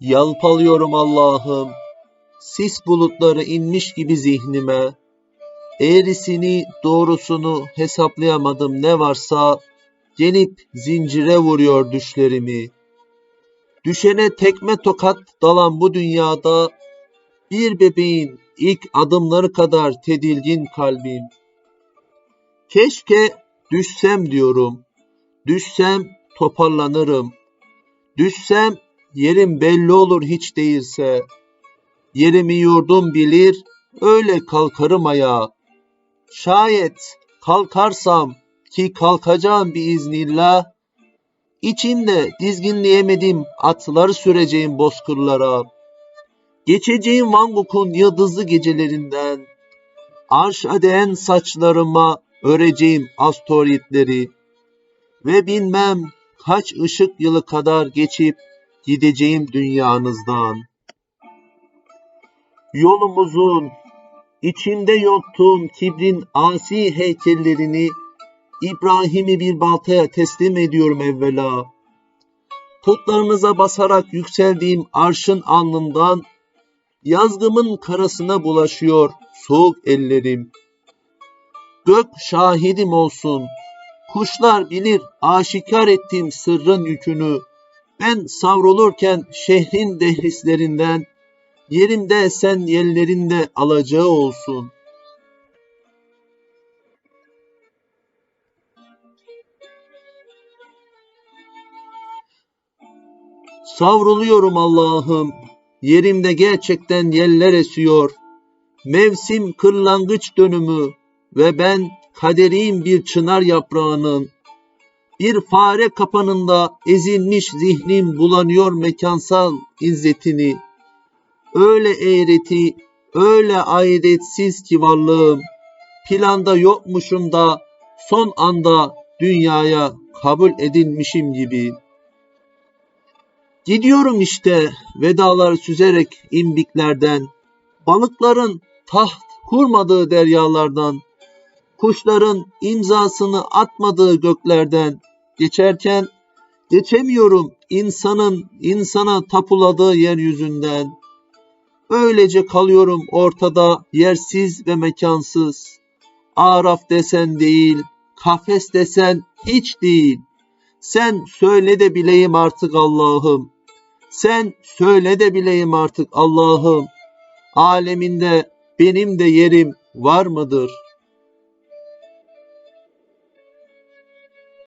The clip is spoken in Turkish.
Yalpalıyorum Allah'ım. Sis bulutları inmiş gibi zihnime. Eğrisini, doğrusunu hesaplayamadım ne varsa gelip zincire vuruyor düşlerimi. Düşene tekme tokat dalan bu dünyada bir bebeğin ilk adımları kadar tedilgin kalbim. Keşke düşsem diyorum. Düşsem toparlanırım. Düşsem yerim belli olur hiç değilse. Yerimi yurdum bilir, öyle kalkarım ayağa. Şayet kalkarsam ki kalkacağım biiznillah, içimde dizginleyemedim atları süreceğim bozkırlara. Geçeceğim Van Gogh'un yıldızlı gecelerinden, arş adeyen saçlarıma öreceğim astoritleri ve bilmem kaç ışık yılı kadar geçip gideceğim dünyanızdan. Yolumuzun içinde yoktuğum kibrin asi heykellerini İbrahim'i bir baltaya teslim ediyorum evvela. Putlarınıza basarak yükseldiğim arşın alnından yazgımın karasına bulaşıyor soğuk ellerim. Gök şahidim olsun. Kuşlar bilir aşikar ettiğim sırrın yükünü. Ben savrulurken şehrin dehlislerinden, yerimde sen yerlerinde alacağı olsun. Savruluyorum Allah'ım. Yerimde gerçekten yeller esiyor. Mevsim kırlangıç dönümü ve ben kaderiyim bir çınar yaprağının. Bir fare kapanında ezilmiş zihnim bulanıyor mekansal izzetini. Öyle eğreti, öyle aidetsiz ki varlığım. Planda yokmuşum da son anda dünyaya kabul edilmişim gibi. Gidiyorum işte vedalar süzerek imbiklerden, balıkların taht kurmadığı deryalardan, kuşların imzasını atmadığı göklerden geçerken geçemiyorum insanın insana tapuladığı yeryüzünden. Öylece kalıyorum ortada yersiz ve mekansız. Araf desen değil, kafes desen hiç değil. Sen söyle de bileyim artık Allah'ım. Sen söyle de bileyim artık Allah'ım. Aleminde benim de yerim var mıdır?''